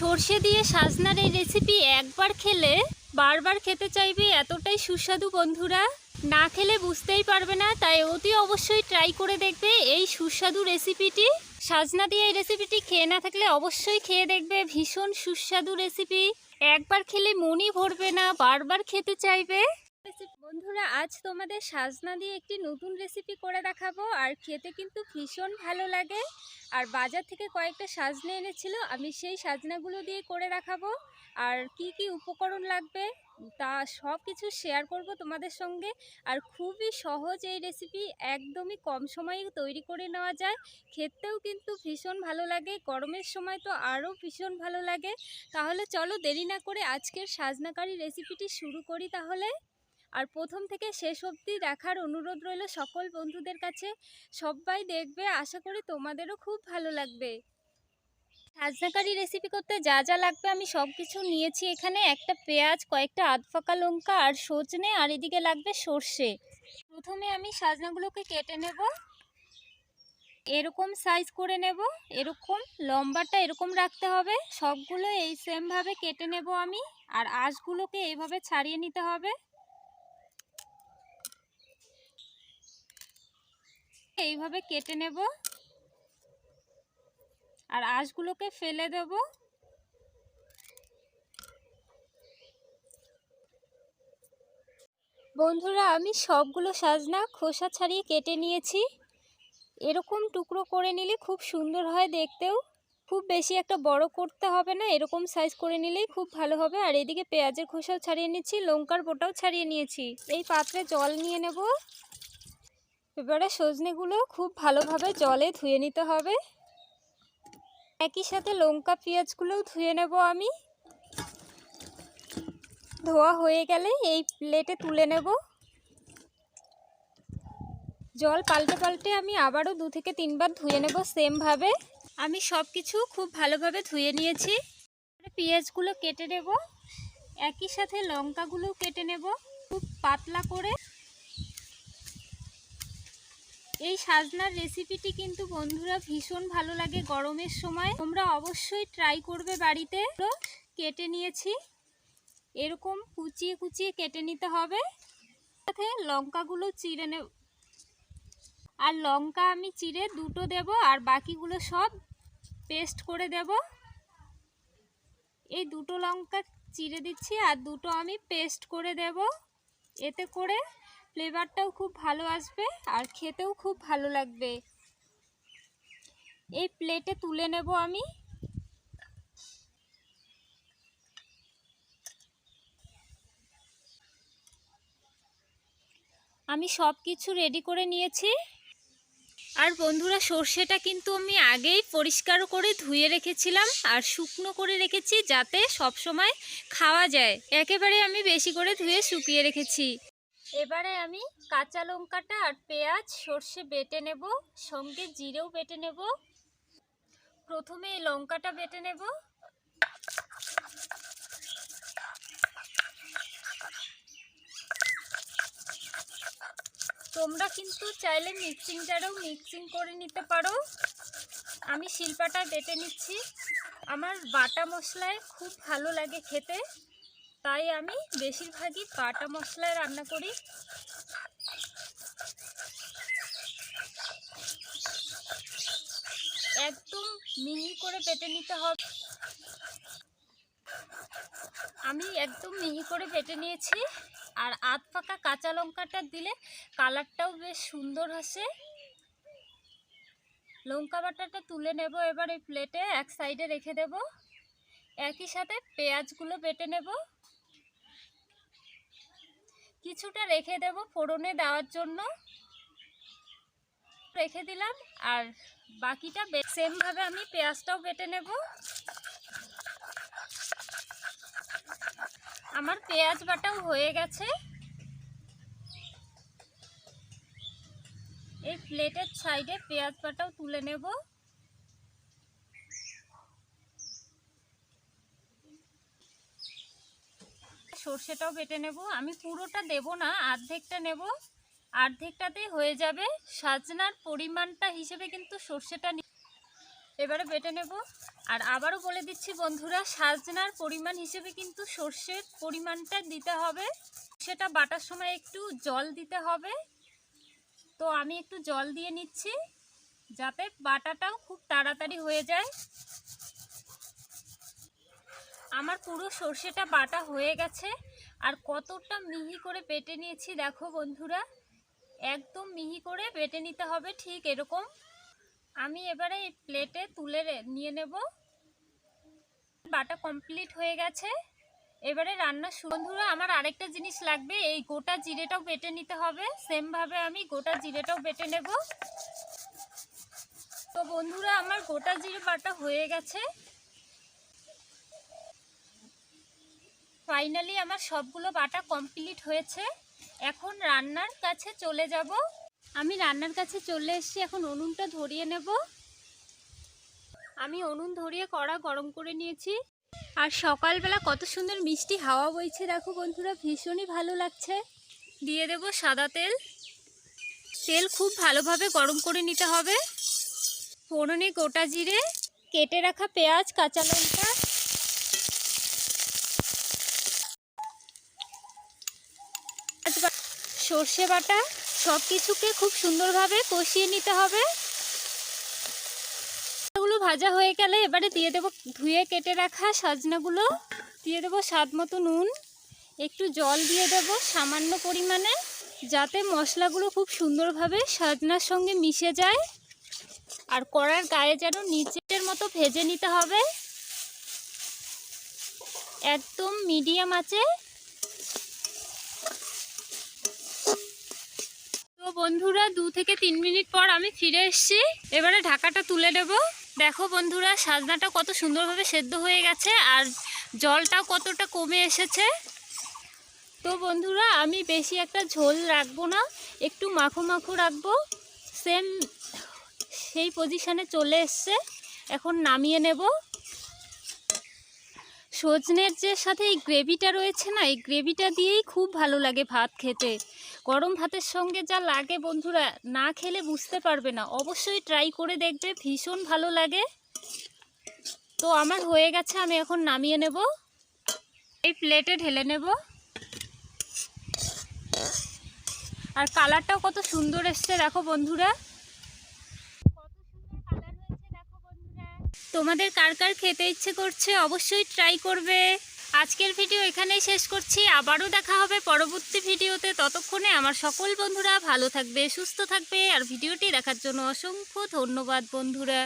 সর্ষে দিয়ে সাজনার এই রেসিপি একবার খেলে বারবার খেতে চাইবে, এতটাই সুস্বাদু বন্ধুরা। না খেলে বুঝতেই পারবে না, তাই অতি অবশ্যই ট্রাই করে দেখবে এই সুস্বাদু রেসিপিটি সাজনা দিয়ে এই রেসিপিটি খেয়ে না থাকলে অবশ্যই খেয়ে দেখবে, ভীষণ সুস্বাদু রেসিপি একবার খেলে মনই ভরবে না, বারবার খেতে চাইবে। বন্ধুরা, আজ তোমাদের সাজনা দিয়ে একটি নতুন রেসিপি করে দেখাবো। আর খেতে কিন্তু ভীষণ ভালো লাগে। আর বাজার থেকে কয়েকটা সাজনা এনেছিল, আমি সেই সাজনাগুলো দিয়ে করে দেখাবো। আর কি কি উপকরণ লাগবে, তা সব কিছু শেয়ার করব তোমাদের সঙ্গে। আর খুবই সহজ এই রেসিপি একদমই কম সময়ে তৈরি করে নেওয়া যায়। খেতেও কিন্তু ভীষণ ভালো লাগে, গরমের সময় তো আরও ভীষণ ভালো লাগে। তাহলে চলো দেরি না করে আজকের সাজনাকারী রেসিপিটি শুরু করি তাহলে। আর প্রথম থেকে শেষ অবধি দেখার অনুরোধ রইল সকল বন্ধুদের কাছে। সবাই দেখবে, আশা করি তোমাদেরও খুব ভালো লাগবে। সাজনাকারি রেসিপি করতে যা যা লাগবে আমি সব কিছু নিয়েছি এখানে। একটা পেঁয়াজ, কয়েকটা আধ ফাঁকা লঙ্কা আর সজনে, আর এদিকে লাগবে সর্ষে। প্রথমে আমি সাজনাগুলোকে কেটে নেব। এরকম সাইজ করে নেব, এরকম লম্বাটা এরকম রাখতে হবে। সবগুলো এই সেমভাবে কেটে নেব আমি। আর আঁশগুলোকে এইভাবে ছাড়িয়ে নিতে হবে। এইভাবে কেটে নেব। আর আঁশগুলোকে ফেলে দেব। বন্ধুরা, আমি সবগুলো সাজনা খোসা ছাড়িয়ে কেটে নিয়েছি। এরকম টুকরো করে নিলে খুব সুন্দর হয় দেখতেও। খুব বেশি একটা বড় করতে হবে না, এরকম সাইজ করে নিলেই খুব ভালো হবে। আর এদিকে পেঁয়াজের খোসাও ছাড়িয়ে নিয়েছি লঙ্কার বোটাও ছাড়িয়ে নিয়েছি। এই পাত্রে জল নিয়ে নেব। এবারে সজনেগুলো খুব ভালোভাবে জলে ধুয়ে নিতে হবে। একই সাথে লঙ্কা পেঁয়াজগুলোও ধুয়ে নেব আমি। ধোয়া হয়ে গেলে এই প্লেটে তুলে নেব। জল পাল্টে পাল্টে আমি আবারও দু থেকে তিনবার ধুয়ে নেব সেমভাবে। আমি সব কিছু খুব ভালোভাবে ধুয়ে নিয়েছি। পেঁয়াজগুলো কেটে নেব। একই সাথে লঙ্কাগুলো কেটে নেব। খুব পাতলা করে এই সাজনার রেসিপিটি কিন্তু বন্ধুরা ভীষণ ভালো লাগে গরমের সময়। তোমরা অবশ্যই ট্রাই করবে বাড়িতে। কেটে নিয়েছি। এরকম কুচিয়ে কুচিয়ে কেটে নিতে হবে। সাথে লঙ্কাগুলো চিড়ে নে আর লঙ্কা আমি চিড়ে দুটো দেব আর বাকিগুলো সব পেস্ট করে দেব। এই দুটো লঙ্কা চিড়ে দিচ্ছি আর দুটো আমি পেস্ট করে দেব। এতে করে ফ্লেভারটাও খুব ভালো আসবে আর খেতেও খুব ভালো লাগবে। এই প্লেটে তুলে নেব আমি। আমি সব কিছু রেডি করে নিয়েছি। আর বন্ধুরা, সর্ষেটা কিন্তু আমি আগেই পরিষ্কার করে ধুয়ে রেখেছিলাম আর শুকনো করে রেখেছি যাতে সব সময় খাওয়া যায়। একেবারে আমি বেশি করে ধুয়ে শুকিয়ে রেখেছি। এবারে আমি কাঁচা লঙ্কাটা আর পেঁয়াজ, সর্ষে বেটে নেব, সঙ্গে জিরেও বেটে নেব। প্রথমে এই লঙ্কাটা বেটে নেব। তোমরা কিন্তু চাইলে মিক্সিং জারেও মিক্সিং করে নিতে পারো। আমি শিল্পাটা বেটে নিচ্ছি। আমার বাটা মশলায় খুব ভালো লাগে খেতে। তাই আমি বেশিরভাগই বাটা মশলায় রান্না করি। একদম মিহি করে পেটে নিতে হবে। আমি একদম মিহি করে বেটে নিয়েছি। আর আধ পাকা কাঁচা লঙ্কাটা দিলে কালারটাও বেশ সুন্দর আসে। লঙ্কা বাটাটা তুলে নেব এবার এই প্লেটে, এক সাইডে রেখে দেব। একই সাথে পেঁয়াজগুলো বেটে নেব। কিছুটা রেখে দেব ফোড়নে দেওয়ার জন্য। রেখে দিলাম, আর বাকিটা সেমভাবে আমি পেঁয়াজটাও বেটে নেব। আমার পেঁয়াজ বাটাও হয়ে গেছে। এই প্লেটের সাইডে পেঁয়াজ বাটাও তুলে নেব। সর্ষেটাও বেটে নেব। আমি পুরোটা দেব না অর্ধেকটা নেব। অর্ধেকটাতেই হয়ে যাবে। সাজনার পরিমাণটা হিসেবে কিন্তু সর্ষেটা এবারে বেটে নেব। আর আবারও বলে দিচ্ছি বন্ধুরা, সাজনার পরিমাণ হিসেবে কিন্তু সর্ষের পরিমাণটা দিতে হবে। সেটা বাটার সময় একটু জল দিতে হবে। তো আমি একটু জল দিয়ে নিচ্ছি, যাতে বাটাটাও খুব তাড়াতাড়ি হয়ে যায়। আমার পুরো সর্ষেটা বাটা হয়ে গেছে। আর কতটা মিহি করে বেটে নিয়েছি দেখো বন্ধুরা। একদম মিহি করে বেটে নিতে হবে ঠিক এরকম। আমি এবারে প্লেটে তুলে নিয়ে নেব। বাটা কমপ্লিট হয়ে গেছে। এবারে রান্না বন্ধুরা, আমার আরেকটা জিনিস লাগবে। এই গোটা জিরেটাও বেটে নিতে হবে। সেমভাবে আমি গোটা জিরেটাও বেটে নেব। তো বন্ধুরা, আমার গোটা জিরে বাটা হয়ে গেছে। ফাইনালি আমার সবগুলো বাটা কমপ্লিট হয়েছে। এখন রান্নার কাছে চলে যাব। আমি রান্নার কাছে চলে এসেছি, এখন উনুনটা ধরিয়ে নেব। আমি উনুন ধরিয়ে কড়া গরম করে নিয়েছি। আর সকালবেলা কত সুন্দর মিষ্টি হাওয়া বইছে, দেখো বন্ধুরা, ভীষণই ভালো লাগছে। দিয়ে দেব সাদা তেল। তেল খুব ভালোভাবে গরম করে নিতে হবে। ফোড়নে গোটা জিরে, কেটে রাখা পেঁয়াজ, কাঁচা লঙ্কা সর্ষে বাটা সব কিছুকে খুব সুন্দরভাবে কষিয়ে নিতে হবে। এগুলো ভাজা হয়ে গেলে এবারে দিয়ে দেবো ধুয়ে কেটে রাখা সাজনাগুলো। দিয়ে দেবো স্বাদ মতো নুন। একটু জল দিয়ে দেব সামান্য পরিমাণে যাতে মশলাগুলো খুব সুন্দরভাবে সাজনার সঙ্গে মিশে যায়। আর কড়ার গায়ে যেন নিচের মতো ভেজে নিতে হবে। একদম মিডিয়াম আছে তো বন্ধুরা, দু থেকে তিন মিনিট পর আমি ফিরে এসেছি। এবারে ঢাকাটা তুলে নেব। দেখো বন্ধুরা, সাজনাটা কত সুন্দরভাবে সেদ্ধ হয়ে গেছে আর জলটাও কতটা কমে এসেছে। তো বন্ধুরা, আমি বেশি একটা ঝোল রাখব না, একটু মাখো মাখো রাখব। সেম সেই পজিশানে চলে এসছে। এখন নামিয়ে নেব। সজনের যে সাথে এই গ্রেভিটা রয়েছে না, এই গ্রেভিটা দিয়েই খুব ভালো লাগে ভাত খেতে। গরম ভাতের সঙ্গে যা লাগে বন্ধুরা, না খেলে বুঝতে পারবে না। অবশ্যই ট্রাই করে দেখবে, ভীষণ ভালো লাগে। তো আমার হয়ে গেছে, আমি এখন নামিয়ে নেব। এই প্লেটে ঢেলে নেব। আর কালারটাও কত সুন্দর এসছে, দেখো বন্ধুরা কত সুন্দর কালার হয়েছে দেখো বন্ধুরা তোমাদের কার কার খেতে ইচ্ছে করছে অবশ্যই ট্রাই করবে। আজকের ভিডিও এখানেই শেষ করছি। আবারও দেখা হবে পরবর্তী ভিডিওতে ততক্ষণে আমার সকল বন্ধুরা ভালো থাকবে, সুস্থ থাকবে। আর ভিডিওটি দেখার জন্য অসংখ্য ধন্যবাদ বন্ধুরা।